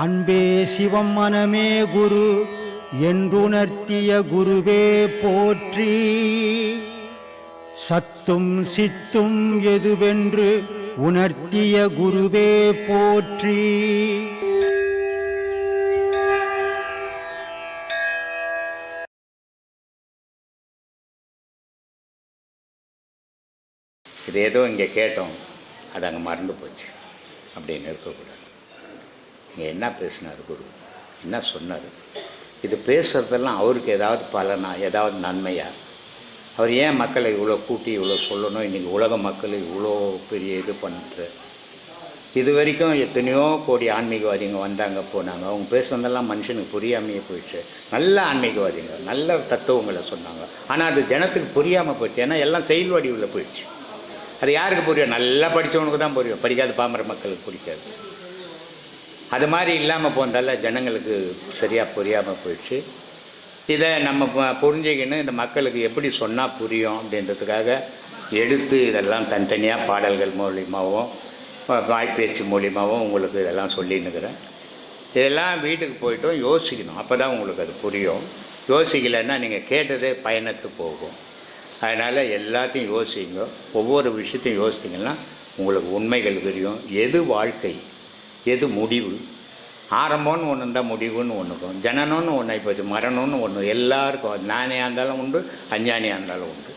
அன்பே சிவம் மனமே குரு என்றுணர்த்திய குருவே போற்றி. சத்தும் சித்தும் எதுவென்று உணர்த்திய குருவே போற்றி. இது ஏதோ இங்கே கேட்டோம் அது அங்கே மறந்து போச்சு. அப்படின்னு இருக்கக்கூடாது. இங்கே என்ன பேசினார் குரு? என்ன சொன்னார்? இது பேசுகிறதெல்லாம் அவருக்கு ஏதாவது பலனா ஏதாவது நன்மையா? அவர் ஏன் மக்களை இவ்வளோ கூட்டி இவ்வளோ சொல்லணும்? இன்றைக்கி உலக மக்கள் இவ்வளோ பெரிய இது பண்ணுற இது வரைக்கும் எத்தனையோ கோடி ஆன்மீகவாதிங்க வந்தாங்க போனாங்க. அவங்க பேசுனதெல்லாம் மனுஷனுக்கு புரியாமையே போயிடுச்சு. நல்ல ஆன்மீகவாதிங்க நல்ல தத்துவங்களை சொன்னாங்க. ஆனால் அது ஜனத்துக்கு புரியாமல் போயிடுச்சு. ஏன்னா எல்லாம் செயல் வடிவில் போயிடுச்சு. அது யாருக்கு புரியும்? நல்லா படித்தவனுக்கு தான் புரியும். படிக்காத பாமர மக்களுக்கு பிடிக்காது. அது மாதிரி இல்லாமல் போனதால ஜனங்களுக்கு சரியாக புரியாமல் போயிடுச்சு. இதை நம்ம பு- இந்த மக்களுக்கு எப்படி சொன்னால் புரியும் அப்படின்றதுக்காக எடுத்து இதெல்லாம் தனித்தனியாக பாடல்கள் மூலியமாகவும் வாய்ப்பேச்சு மூலியமாகவும் உங்களுக்கு இதெல்லாம் சொல்லின்னுக்கிறேன். இதெல்லாம் வீட்டுக்கு போயிட்டும் யோசிக்கணும். அப்போ தான் உங்களுக்கு அது புரியும். யோசிக்கலைன்னா நீங்கள் கேட்டதே பயணத்து போகும். அதனால் எல்லாத்தையும் யோசிங்க. ஒவ்வொரு விஷயத்தையும் யோசித்தீங்கன்னா உங்களுக்கு உண்மைகள் தெரியும். எது வாழ்க்கை? எது முடிவு? ஆரம்பம்னு ஒன்று இருந்தால் முடிவுன்னு ஒன்று இருக்கும் ஜனனம்னு ஒன்று ஆகிப்போச்சு மரணம்னு ஒன்று எல்லாருக்கும் ஞானியாக இருந்தாலும் உண்டு அஞ்ஞானியாக இருந்தாலும் உண்டு.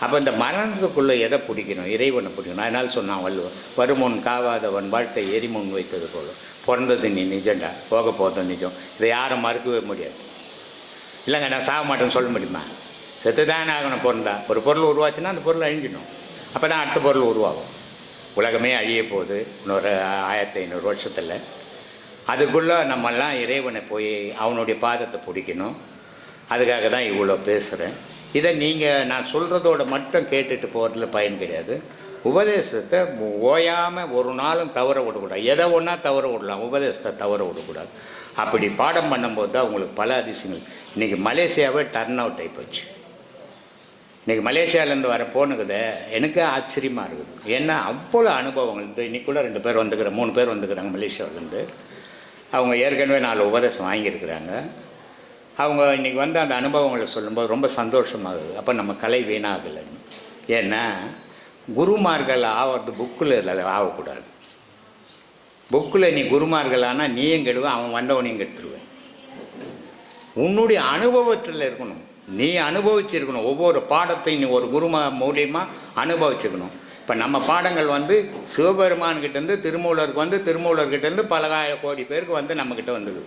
அப்போ இந்த மரணத்துக்குள்ளே எதை பிடிக்கணும்? இறைவனை பிடிக்கணும். அதனால் சொன்னான் வள்ளுவன் வருமுன் காவாதவன் வாழ்க்கை எரிமுன் வைத்தது போல. பிறந்தது நீ நிஜம்டா? போக போதும் நிஜம். இதை யாரும் மறுக்கவே முடியாது. இல்லைங்க நான் சாக மாட்டேன்னு சொல்ல முடியுமா? செத்து தானே ஆகணும் பிறந்தா ஒரு பொருள் உருவாச்சுன்னா அந்த பொருள் அழிஞ்சிடும் அப்போ தான் அடுத்த பொருள் உருவாகும். உலகமே அழிய போகுது. இன்னொரு ஆயிரத்தி ஐநூறு வருஷத்தில். அதுக்குள்ளே நம்மெல்லாம் இறைவனை போய் அவனுடைய பாதத்தை பிடிக்கணும். அதுக்காக தான் இவ்வளோ பேசுகிறேன் இதை நீங்கள் நான் சொல்கிறதோட மட்டும் கேட்டுட்டு போகிறதுல பயன் கிடையாது. உபதேசத்தை ஓயாமல் ஒரு நாளும் தவற விடக்கூடாது. எதை ஒன்றா தவற விடலாம். உபதேசத்தை தவற விடக்கூடாது. அப்படி பாடம் பண்ணும்போது தான் உங்களுக்கு பல அதிசயங்கள். இன்றைக்கி மலேசியாவே டர்ன் அவுட் ஆகி போச்சு. இன்றைக்கி மலேசியாவிலேருந்து வர போனுக்குதே எனக்கு ஆச்சரியமாக இருக்குது. ஏன்னா அவ்வளோ அனுபவங்கள். இந்த இன்னைக்கு கூட ரெண்டு பேர் வந்துக்கிற மூணு பேர் வந்துக்கிறாங்க மலேசியாவிலேருந்து. அவங்க ஏற்கனவே நாலு உபதேசம் வாங்கியிருக்கிறாங்க. அவங்க இன்றைக்கி வந்து அந்த அனுபவங்களை சொல்லும்போது ரொம்ப சந்தோஷமாகுது. அப்போ நம்ம கலை வீணாகலைன்னு ஏன்னா குருமார்கள் ஆவது புக்கில் இதில் ஆகக்கூடாது. புக்கில் நீ குருமார்கள் ஆனால் நீயும் கெடுவேன் அவன் வந்தவனையும் கெடுத்துருவேன் உன்னுடைய அனுபவத்தில் இருக்கணும். நீ அனுபவிச்சிருக்கணும். ஒவ்வொரு பாடத்தையும் நீ ஒரு குருமா மூலியமாக அனுபவிச்சிருக்கணும். இப்போ நம்ம பாடங்கள் வந்து சிவபெருமான்கிட்டேருந்து திருமூலருக்கு வந்து திருமூலர்கிட்டேருந்து பலகாய கோடி பேருக்கு வந்து நம்மக்கிட்ட வந்தது.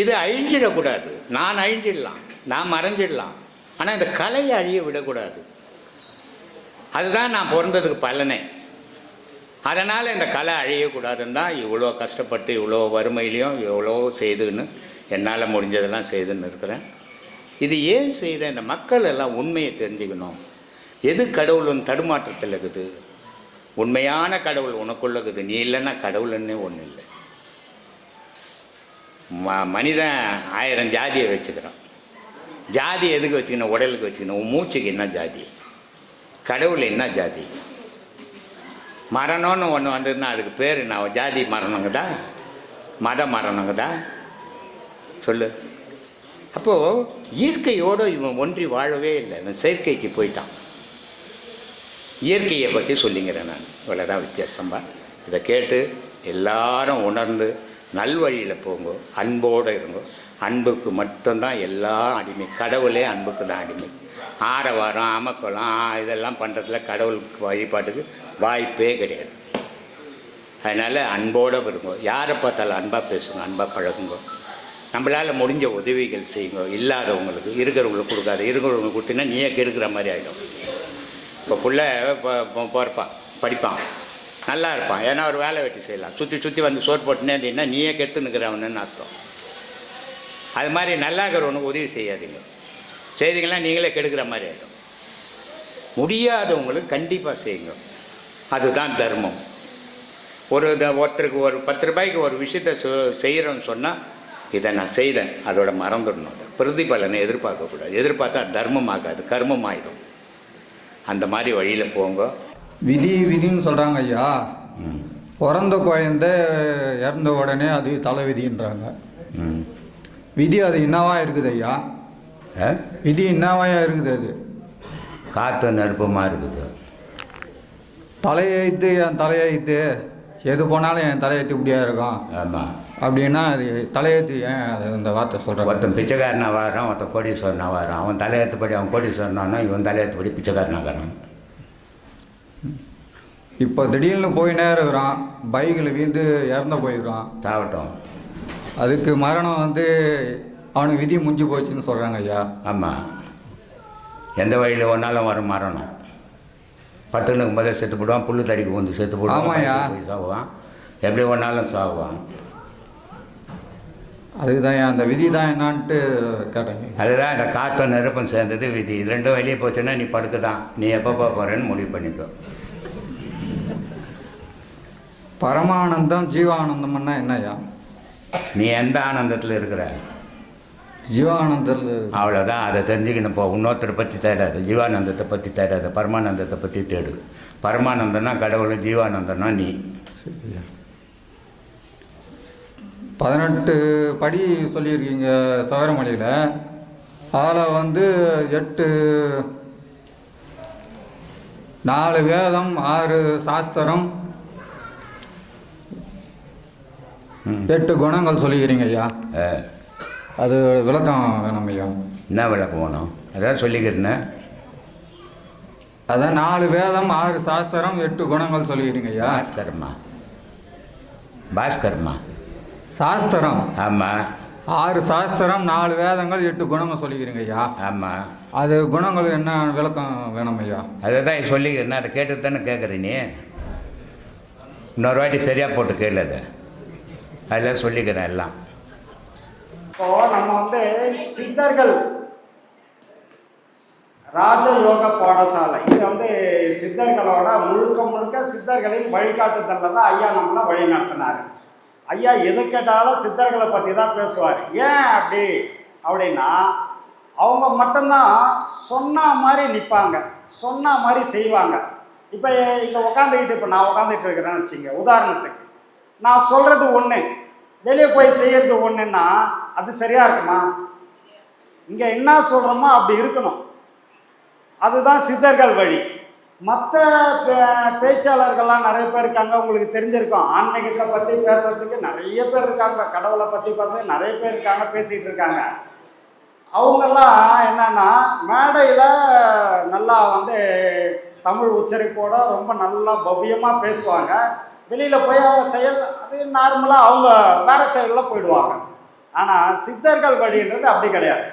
இது அழிஞ்சிடக்கூடாது. நான் அழிஞ்சிடலாம். நான் மறைஞ்சிடலாம். ஆனால் இந்த கலையை அழிய விடக்கூடாது. அதுதான் நான் பிறந்ததுக்கு பலனே. அதனால் இந்த கலை அழியக்கூடாதுன்னு தான் இவ்வளோ கஷ்டப்பட்டு இவ்வளோ வறுமையிலையும் இவ்வளோ செய்துன்னு என்னால் முடிஞ்சதெல்லாம் செய்துன்னு இருக்கிறேன். இது ஏன் செய்கிற இந்த மக்கள் எல்லாம் உண்மையை தெரிஞ்சுக்கணும். எது கடவுளும் தடுமாற்றத்தில் இருக்குது? உண்மையான கடவுள் உனக்குள்ள இருக்குது நீ இல்லைன்னா கடவுள்னே ஒன்றும் இல்லை. ம மனிதன் ஆயிரம் ஜாதியை வச்சுக்கிறான். ஜாதி எதுக்கு வச்சுக்கணும்? உடலுக்கு வச்சுக்கணும். உன் மூச்சுக்கு என்ன ஜாதி? கடவுள் என்ன ஜாதி? மரணம்னு ஒன்று வந்ததுன்னா அதுக்கு பேர் என்ன? ஜாதி மரணங்கதா? மத மரணங்கதா? சொல்லு. அப்போது இயற்கையோடு இவன் ஒன்றி வாழவே இல்லை. இவன் செயற்கைக்கு போயிட்டான். இயற்கையை பற்றி சொல்லிங்கிறேன் நான். இவ்வளோதான் வித்தியாசமாக இதை கேட்டு எல்லாரும் உணர்ந்து நல்வழியில் போங்க. அன்போடு இருங்க. அன்புக்கு மட்டும்தான் எல்லாம் அடிமை கடவுளே அன்புக்கு தான் அடிமை ஆரவாரம் அமக்கலம் இதெல்லாம் பண்ணுறதுல கடவுளுக்கு வழிபாட்டுக்கு வாய்ப்பே கிடையாது. அதனால் அன்போடு இருங்க. யாரை பார்த்தாலும் அன்பாக பேசுங்க அன்பாக பழகுங்க. நம்மளால் முடிஞ்ச உதவிகள் செய்யுங்க. இல்லாதவங்களுக்கு இருக்கிறவங்களுக்கு கொடுக்காது. இருக்கிறவங்களுக்கு கொடுத்தீங்கன்னா நீயே கெடுக்கிற மாதிரி ஆகிடும் இப்போ புள்ள போகிறப்பான் படிப்பான் நல்லா இருப்பான் ஏன்னா ஒரு வேலை வெட்டி செய்யலாம். சுற்றி சுற்றி வந்து சோறு போட்டுனே இருந்தீங்கன்னா நீயே கெட்டு நிற்கிறவனுன்னு அர்த்தம். அது மாதிரி நல்லா இருக்கிறவனுக்கு உதவி செய்யாதீங்க. செய்தீங்கன்னா நீங்களே கெடுக்கிற மாதிரி ஆகிடும் முடியாதவங்களுக்கு கண்டிப்பாக செய்யுங்க. அதுதான் தர்மம். ஒரு ஒருத்தருக்கு ஒரு பத்து ரூபாய்க்கு ஒரு விஷயத்த செய்கிறோன்னு சொன்னால் இதை நான் செய்தேன். அதோட மறந்துடணும் அதை. பிரதிபலனை எதிர்பார்க்கக்கூடாது எதிர்பார்த்தா தர்மம் ஆகாது கர்மம் ஆகிடும் அந்த மாதிரி வழியில் போங்க. விதி விதின்னு சொல்கிறாங்க ஐயா. பிறந்த குழந்தை இறந்த உடனே அது தலை விதின்றாங்க. ம். விதி அது என்னவா இருக்குது ஐயா? விதி என்னவாயா இருக்குது அது? காற்று நெருப்பமாக இருக்குது? தலையெழுத்து என் தலையெழுத்து எது போனாலும் என் தலையெழுத்து இப்படியா இருக்கும்? ஆமாம் அப்படின்னா அது தலையெழுத்து ஏன் அது அந்த வார்த்தை சொல்கிறாங்க ஒருத்தன் பிச்சைக்காரனா வரான் ஒருத்தன் கோடீஸ்வரனா வரான் அவன் தலையெழுத்துப்படி அவன் கோடீஸ்வரனானா இவன் தலையெழுத்துப்படி பிச்சைக்காரனாகிறான் இப்போ திடீர்னு போய் நேரம் இருக்கிறான் பைக்கில் வீந்து இறந்து போயிடுறான். தாவட்டும் அதுக்கு மரணம் வந்து அவனுக்கு விதி முடிஞ்சு போச்சுன்னு சொல்கிறாங்க ஐயா. ஆமாம் எந்த வழியில் ஒன்றாலும் வரும் மரணம். பத்துனுக்கு முதல்ல செத்து போடுவான் புல்லு தடிக்கு வந்து செத்து போடுவான் போய் சாவுவான். எப்படி ஒன்றாலும் சாவுவான். அதுக்கு தான் அந்த விதி தான் என்னான்ட்டு கேட்டேங்க அதுதான் இந்த காற்றும் நெருப்பும் சேர்ந்தது விதி. இது ரெண்டும் வெளியே போச்சுன்னா நீ படுக்க தான் நீ எப்போ போக போகிறேன்னு முடிவு பண்ணிக்கோ. பரமானந்தம் ஜீவானந்தம்னா என்னய்யா நீ எந்த ஆனந்தத்தில் இருக்கிற? ஜீவானந்தத்தில் அவ்வளோதான் அதை தெரிஞ்சுக்கணும். இப்போ இன்னொருத்தரை பற்றி தேடாது. ஜீவானந்தத்தை பற்றி தேடாது. பரமானந்தத்தை பற்றி தேடு. பரமானந்தம்னா கடவுள் ஜீவானந்தம்னா நீ. சரியா பதினெட்டு படி சொல்லியிருக்கீங்க சவரமலையில் அதில் வந்து எட்டு நாலு வேதம் ஆறு சாஸ்திரம். எட்டு குணங்கள் சொல்லிக்கிறீங்க ஐயா. அது விளக்கம் வேணும் ஐயா. என்ன விளக்கம் வேணும்? அதான் சொல்லிக்கிறேன் அதான் நாலு வேதம் ஆறு சாஸ்திரம் எட்டு குணங்கள் சொல்லிக்கிறீங்க ஐயா. பாஸ்கர்மா. பாஸ்கர்மா. சாஸ்திரம். ஆமாம் ஆறு சாஸ்திரம் நாலு வேதங்கள் எட்டு குணங்கள் சொல்லிக்கிறீங்க ஐயா. ஆமாம் அது குணங்கள் என்ன விளக்கம் வேணும் ஐயா? அதை தான் சொல்லிக்கிறேன் அதை கேட்டு தானே கேட்குற நீ. இன்னொரு வாட்டி சரியாக போட்டு கேளு அதை. அதில் சொல்லிக்கிறேன் எல்லாம். இப்போ நம்ம வந்து சித்தர்கள் ராஜயோக பாடசாலை. இது வந்து சித்தர்களோட முழுக்க முழுக்க சித்தர்களின் வழிகாட்டுதலில் தான் ஐயா நம்மளை வழி நடத்தினார் ஐயா எது கேட்டாலும் சித்தர்களை பற்றி தான் பேசுவார். ஏன் அப்படி? அப்படின்னா அவங்க மட்டும்தான் சொன்ன மாதிரி நிற்பாங்க சொன்ன மாதிரி செய்வாங்க. இப்போ இங்கே உட்காந்துக்கிட்டு இப்போ நான் உட்காந்துட்டு இருக்கிறேன்னு வச்சுங்க உதாரணத்துக்கு. நான் சொல்கிறது ஒன்று வெளியே போய் செய்கிறது ஒன்றுன்னா அது சரியாக இருக்குமா? இங்கே என்ன சொல்கிறோமோ அப்படி இருக்கணும். அதுதான் சித்தர்கள் வழி. மற்ற பேச்சாளர்கள்லாம் நிறைய பேர் இருக்காங்க. உங்களுக்கு தெரிஞ்சிருக்கும். ஆன்மீகத்தை பற்றி பேசுறதுக்கு நிறைய பேர் இருக்காங்க. கடவுளை பற்றி பேச நிறைய பேர் இருக்காங்க பேசிகிட்டு இருக்காங்க. அவங்கெல்லாம் என்னன்னா மேடையில் நல்லா வந்து தமிழ் உச்சரிப்போட ரொம்ப நல்லா பவ்யமாக பேசுவாங்க. வெளியில் போய் அவங்க செயல் அது நார்மலாக அவங்க வேறு செயலில் போயிடுவாங்க. ஆனால் சித்தர்கள் வழின்றது அப்படி கிடையாது.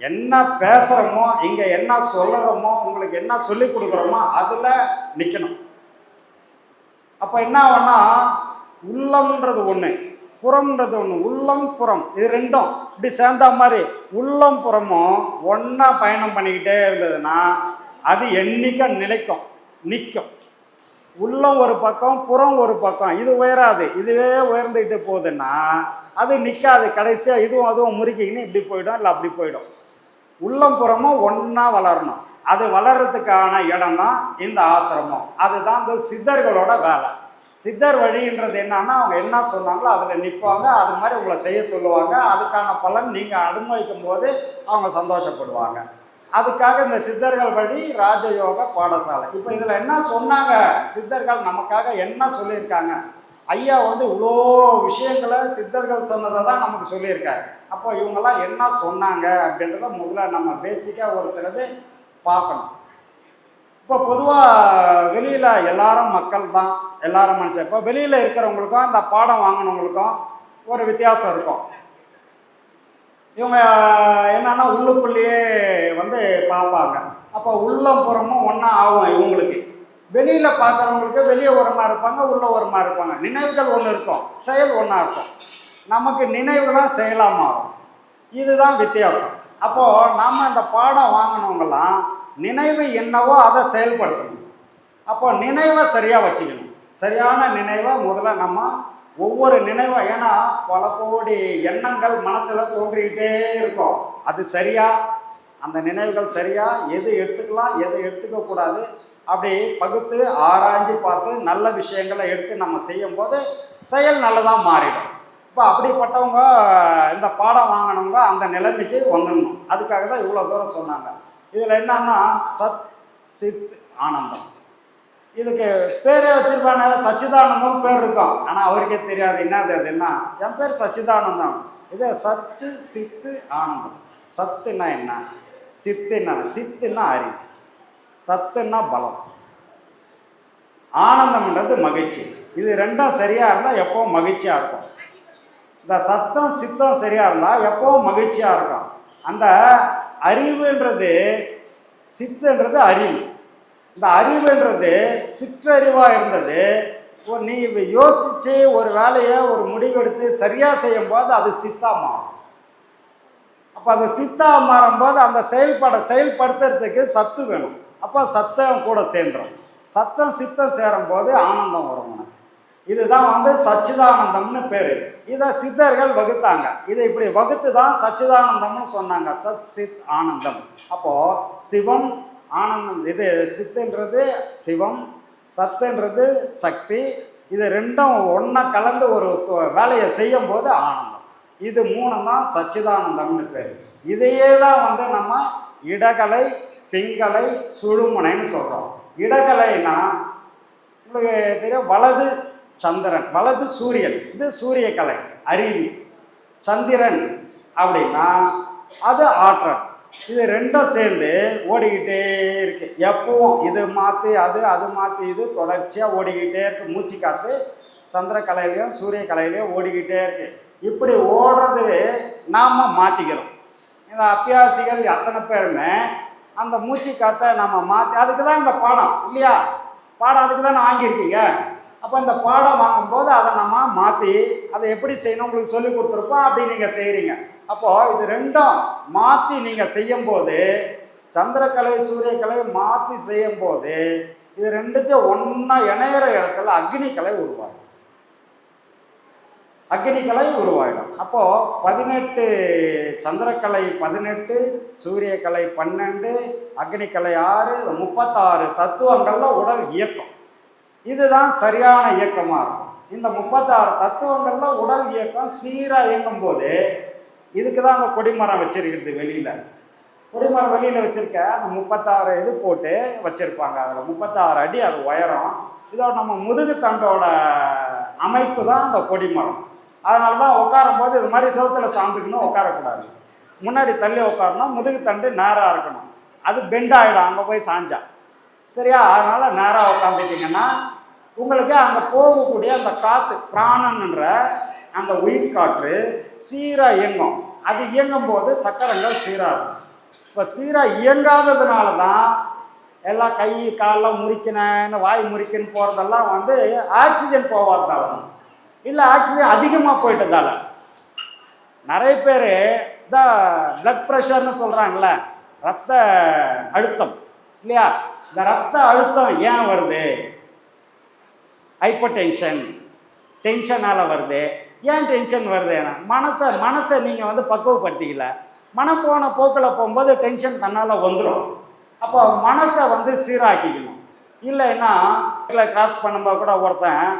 என்ன பேசுகிறோமோ இங்கே என்ன சொல்லுறோமோ உங்களுக்கு என்ன சொல்லி கொடுக்குறோமோ அதில் நிற்கணும் அப்போ என்ன ஆகும்னா உள்ளம்ன்றது ஒன்று புறம்ன்றது ஒன்று உள்ளம் புறம் இது ரெண்டும் இப்படி சேர்ந்த மாதிரி உள்ளம் புறமும் ஒன்றா பயணம் பண்ணிக்கிட்டே இருந்ததுன்னா அது என்றைக்கும் நிலைக்கும் நிற்கும் உள்ளம் ஒரு பக்கம் புறம் ஒரு பக்கம் இது உயராது இதுவே உயர்ந்துக்கிட்டு போகுதுன்னா அது நிற்காது கடைசியாக இதுவும் அதுவும் முறுக்கிக்கின்னு இப்படி போயிடும் இல்லை அப்படி போயிடும். உள்ளம்புறமும் ஒன்றா வளரணும். அது வளர்றதுக்கான இடம் தான் இந்த ஆசிரமம். அதுதான் இந்த சித்தர்களோட வேலை. சித்தர் வழின்றது என்னன்னா அவங்க என்ன சொன்னாங்களோ அதில் நிற்பாங்க அது மாதிரி உங்களை செய்ய சொல்லுவாங்க. அதுக்கான பலன் நீங்கள் அனுபவிக்கும் போது அவங்க சந்தோஷப்படுவாங்க. அதுக்காக இந்த சித்தர்கள் வழி ராஜயோக பாடசாலை. இப்போ இதில் என்ன சொன்னாங்க? சித்தர்கள் நமக்காக என்ன சொல்லியிருக்காங்க? ஐயா வந்து இவ்வளோ விஷயங்களை சித்தர்கள் சொன்னதை தான் நமக்கு சொல்லியிருக்காரு. அப்போ இவங்கெல்லாம் என்ன சொன்னாங்க அப்படின்றத முதல்ல நம்ம பேசிக்காக ஒரு சிலது பார்க்கணும். இப்போ பொதுவாக வெளியில் எல்லாரும் மக்கள் தான் எல்லாரும் மனுஷன். இப்போ வெளியில் இருக்கிறவங்களுக்கும் அந்த பாடம் வாங்கினவங்களுக்கும் ஒரு வித்தியாசம் இருக்கும். இவங்க என்னன்னா உள்ளுக்குள்ளேயே வந்து பார்ப்பாங்க. அப்போ உள்ளம் புறமும் ஒன்றா ஆகும் இவங்களுக்கு. வெளியில் பார்க்குறவங்களுக்கு வெளியே ஓரமாக இருப்பாங்க உள்ள ஓரமாக இருப்பாங்க. நினைவுகள் ஒன்று இருக்கும் செயல் ஒன்றா இருக்கும். நமக்கு நினைவு தான் செயலாக மாறும். இதுதான் வித்தியாசம். அப்போது நாம் அந்த பாடம் வாங்கினவங்களாம் நினைவு என்னவோ அதை செயல்படுத்தணும். அப்போ நினைவை சரியாக வச்சுக்கணும். சரியான நினைவை முதல்ல நம்ம ஒவ்வொரு நினைவும் ஏன்னா பல கோடி எண்ணங்கள் மனசில் தோன்றிக்கிட்டே இருக்கும். அது சரியா? அந்த நினைவுகள் சரியா? எது எடுத்துக்கலாம்? எது எடுத்துக்கக்கூடாது? அப்படி பகுத்து ஆராய்ஞ்சு பார்த்து நல்ல விஷயங்களை எடுத்து நம்ம செய்யும்போது செயல் நல்லதாக மாறிடும். இப்போ அப்படிப்பட்டவங்க இந்த பாடம் வாங்கினவங்க அந்த நிலைமைக்கு வந்துடணும். அதுக்காக தான் இவ்வளோ தூரம் சொன்னாங்க. இதில் என்னன்னா சத் சித் ஆனந்தம். இதுக்கு பேரே வச்சிருப்பானே சச்சிதானந்தம் பேர் இருக்கும். ஆனால் அவருக்கே தெரியாது. என்னது அதுன்னா என் பேர் சச்சிதானந்தம். இது சத்து சித்து ஆனந்தம். சத்துன்னா என்ன? சித்துன்னா சித்துன்னா அறிவு. சத்துன்னா பலம். ஆனந்தம்ன்றது மகிழ்ச்சி. இது ரெண்டும் சரியாக இருந்தால் எப்போவும் மகிழ்ச்சியாக இருக்கும். இந்த சத்தம் சித்தம் சரியாக இருந்தால் எப்போவும் மகிழ்ச்சியாக இருக்கும். அந்த அறிவுன்றது சித்துன்றது அறிவு. இந்த அறிவுன்றது சிற்றறிவாக இருந்தது. ஒரு நீ யோசித்து ஒரு வேலையை ஒரு முடிவெடுத்து சரியாக செய்யும் போது அது சித்தா மாறும். அப்போ அந்த சித்தா மாறும்போது அந்த செயல்பட செயல்படுத்துறதுக்கு சத்து வேணும். அப்போ சத்தம் கூட சேர்ந்துடும் சத்தம் சித்தம் சேரும்போது ஆனந்தம் வரும் உனக்கு. இதுதான் வந்து சச்சிதானந்தம்னு பேர். இதை சித்தர்கள் வகுத்தாங்க. இதை இப்படி வகுத்து தான் சச்சிதானந்தம்னு சொன்னாங்க. சத் சித் ஆனந்தம். அப்போது சிவம் ஆனந்தம் இது சித்துன்றது சிவம் சத்துன்றது சக்தி. இது ரெண்டும் ஒன்றா கலந்து ஒரு வேலையை செய்யும் போது ஆனந்தம். இது மூணும் தான் சச்சிதானந்தம்னு பேர். இதையே தான் வந்து நம்ம இடகலை பிங்கலை சுழுமுனைன்னு சொல்கிறோம் இடகலைனா உங்களுக்கு தெரியும் வலது சந்திரன் வலது சூரியன். இது சூரியகலை அறிவி சந்திரன் அப்படின்னா அது ஆற்றல். இது ரெண்டும் சேர்ந்து ஓடிக்கிட்டே இருக்கு. எப்பவும் இது மாற்றி அது அது மாற்றி இது தொடர்ச்சியாக ஓடிக்கிட்டே இருக்கு. மூச்சு காத்து சந்திரக்கலையிலையும் சூரிய கலையிலையும் ஓடிக்கிட்டே இருக்கு. இப்படி ஓடுறது நாம் மாற்றிக்கிறோம் இந்த அப்பியாசிகள் அத்தனை பேருமே அந்த மூச்சு காற்றை நம்ம மாற்றி அதுக்கு தான் இந்த பாடம் இல்லையா? பாடம் அதுக்கு தான் வாங்கியிருக்கீங்க அப்போ இந்த பாடம் வாங்கும்போது அதை நம்ம மாற்றி அதை எப்படி செய்யணும் உங்களுக்கு சொல்லி கொடுத்துருப்போம் அப்படி நீங்கள் செய்கிறீங்க அப்போது இது ரெண்டும் மாற்றி நீங்கள் செய்யும்போது சந்திரக்கலை சூரியக்கலை மாற்றி செய்யும்போது இது ரெண்டுத்தையும் ஒன்றா இணையிற இடத்துல அக்னிக்கலை உருவாகும். அக்னிக்கலை உருவாயிடும். அப்போது பதினெட்டு சந்திரக்கலை பதினெட்டு சூரியக்கலை பன்னெண்டு அக்னிக்கலை ஆறு முப்பத்தாறு தத்துவங்கள்ல உடல் இயக்கம். இதுதான் சரியான இயக்கமாக இருக்கும். இந்த முப்பத்தாறு தத்துவங்கள்ல உடல் இயக்கம் சீராக இயங்கும் போது இதுக்கு தான் அந்த கொடிமரம் வச்சிருக்கிறது வெளியில். கொடிமரம் வெளியில் வச்சிருக்க அந்த முப்பத்தாறு இது போட்டு வச்சுருப்பாங்க. அதில் முப்பத்தாறு அடி அது உயரம். இதோட நம்ம முதுகு தண்டோட அமைப்பு தான் அந்த கொடிமரம். அதனால தான் உட்காரும் போது இது மாதிரி சவுத்தில் சாந்துக்கணும் உட்காரக்கூடாது. முன்னாடி தள்ளி உட்காரணும் முதுகு தண்டு நேராக இருக்கணும். அது பெண்ட் ஆகிடும் அங்கே போய் சாஞ்சா. சரியா? அதனால் நேராக உட்காந்துட்டிங்கன்னா உங்களுக்கு அங்கே போகக்கூடிய அந்த காற்று பிராணன்ற அந்த உயிர் காற்று சீராக இயங்கும். அது இயங்கும் போது சக்கரங்கள் சீராக இருக்கும் இப்போ சீராக இயங்காததுனால தான் எல்லாம் கை காலெல்லாம் முறிக்கினேன்னு வாய் முறிக்கின்னு போகிறதெல்லாம் வந்து ஆக்சிஜன் போகாததால. இல்லை ஆக்சிஜன் அதிகமாக போயிட்டதால. நிறைய பேர் இந்த பிளட் ப்ரெஷர்னு சொல்கிறாங்களே ரத்த அழுத்தம் இல்லையா? இந்த ரத்த அழுத்தம் ஏன் வருது? ஹைப்பர் டென்ஷன் டென்ஷனால் வருது. ஏன் டென்ஷன் வருது? ஏன்னா மனசை மனசை நீங்கள் வந்து பக்குவப்படுத்திக்கல. மனம் போன போக்கில் போகும்போது டென்ஷன் தன்னால் வந்துடும் அப்போ மனசை வந்து சீராக்கிக்கணும். இல்லைன்னா இல்லை கிராஸ் பண்ணும்போது கூட ஒருத்தன்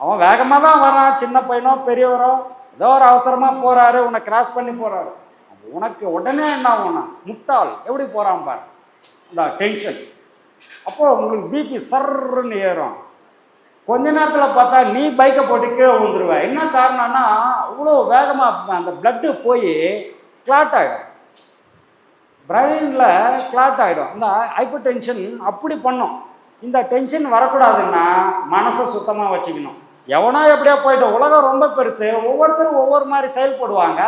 அவன் வேகமாக தான் வரான். சின்ன பையனோ பெரியவரோ ஏதோ ஒரு அவசரமாக போகிறாரு உன்னை கிராஸ் பண்ணி போகிறாரு உனக்கு உடனே என்ன ஆகும்னா முட்டாள். எப்படி போகிறான் பார். இந்த டென்ஷன் அப்போது உங்களுக்கு பிபி சர்ன்னு ஏறும். கொஞ்ச நேரத்தில் பார்த்தா நீ பைக்கை போட்டு கீழே விழுந்துருவ. என்ன காரணம்னா அவ்வளோ வேகமாக அந்த பிளட்டு போய் கிளாட் ஆகிடும் பிரெயினில் கிளாட் ஆகிடும் இந்த ஹைப்பர் டென்ஷன் அப்படி பண்ணும். இந்த டென்ஷன் வரக்கூடாதுன்னா மனசை சுத்தமாக வச்சுக்கணும். எவனோ எப்படியோ போயிட்டு உலகம் ரொம்ப பெருசு ஒவ்வொருத்தரும் ஒவ்வொரு மாதிரி செயல்படுவாங்க.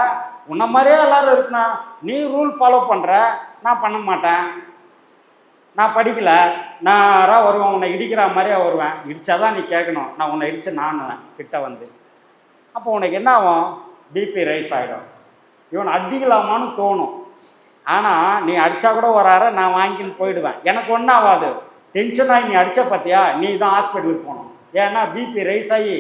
உன்ன மாதிரியே எல்லாரும் இருக்கணும் நீ ரூல் ஃபாலோ பண்ணுற நான் பண்ண மாட்டேன். நான் படிக்கல. நான் யாராவது வருவேன் உன்னை இடிக்கிற மாதிரியே வருவேன். இடித்தாதான் நீ கேட்கணும். நான் உன்னை இடித்து நானுவேன் கிட்ட வந்து. அப்போ உனக்கு என்ன ஆகும்? பிபி ரைஸ் ஆகிடும் இவன் அடிக்கலாமான்னு தோணும். ஆனால் நீ அடித்தா கூட வராற நான் வாங்கின்னு போயிடுவேன். எனக்கு ஒன்றும் ஆகாது. டென்ஷன் ஆகி நீ அடித்த பார்த்தியா நீ தான் ஹாஸ்பிட்டலுக்கு போகணும். ஏன்னா பிபி ரைஸ் ஆகி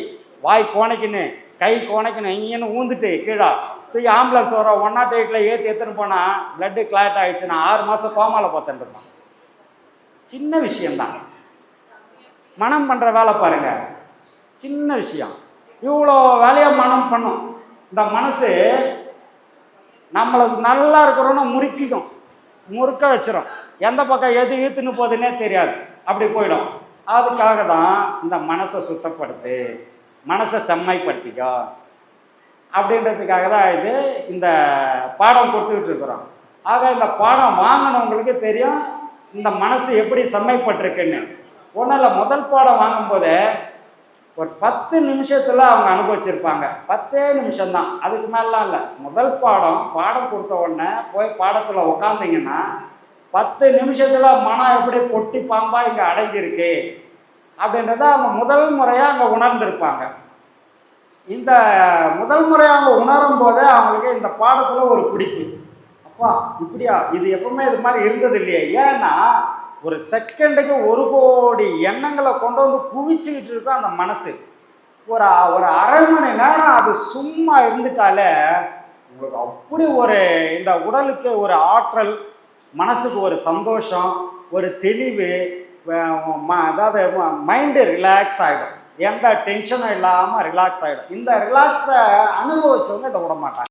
வாய் கோணைக்குன்னு கை கோணைக்குன்னு இங்கேன்னு ஊந்துட்டு கீழே தூக்கி ஆம்புலன்ஸ் வர ஒன் நாட் எயிட்டில் ஏற்றி எடுத்துன்னு போனால் பிளட்டு கிளாட் ஆகிடுச்சு நான் ஆறு மாதம் கோமாவில் பார்த்துட்டு சின்ன விஷயம்தான். மனம் பண்ணுற வேலை பாருங்க. சின்ன விஷயம். இவ்வளோ வேலையை மனம் பண்ணும். இந்த மனசு நம்மளுக்கு நல்லா இருக்கிறோன்னு முறுக்கிக்கும். முறுக்க வச்சிடும் எந்த பக்கம் எது இழுத்துன்னு போகுதுன்னே தெரியாது. அப்படி போயிடும். அதுக்காக தான் இந்த மனசை சுத்தப்படுத்து மனசை செம்மைப்படுத்திக்கோ அப்படின்றதுக்காக தான் இது இந்த பாடம் கொடுத்துக்கிட்டு இருக்கிறோம். ஆக இந்த பாடம் வாங்கினவங்களுக்கு தெரியும் இந்த மனசு எப்படி செம்மைப்பட்டிருக்குன்னு. ஒன்றும் இல்லை முதல் பாடம் வாங்கும்போது ஒரு பத்து நிமிஷத்தில் அவங்க அனுபவிச்சிருப்பாங்க. பத்தே நிமிஷம்தான். அதுக்கு மேலாம் இல்லை. முதல் பாடம் பாடம் கொடுத்த உடனே போய் பாடத்தில் உட்காந்திங்கன்னா பத்து நிமிஷத்தில் மனம் எப்படி பொட்டி பாம்பா இங்கே அடங்கியிருக்கு? அப்படின்றத அவங்க முதல் முறையாக அங்கே உணர்ந்திருப்பாங்க. இந்த முதல் முறையாக அவங்க உணரும் போதே அவங்களுக்கு இந்த பாடத்தில் ஒரு பிடிப்பு. அப்பா இப்படியா? இது எப்பவுமே இது மாதிரி இருந்தது இல்லையே. ஏன்னா ஒரு செகண்டுக்கு ஒரு கோடி எண்ணங்களை கொண்டு வந்து குவிச்சுக்கிட்டு இருக்கும் அந்த மனசு. ஒரு ஒரு அரை மணி நேரம் அது சும்மா இருந்துட்டாலே உங்களுக்கு அப்படி ஒரு இந்த உடலுக்கு ஒரு ஆற்றல் மனசுக்கு ஒரு சந்தோஷம் ஒரு தெளிவு ம- அதாவது மைண்டு ரிலாக்ஸ் ஆகிடும் எந்த டென்ஷனும் இல்லாமல் ரிலாக்ஸ் ஆகிடும் இந்த ரிலாக்ஸை அனுபவிச்சவங்க இதை விட மாட்டாங்க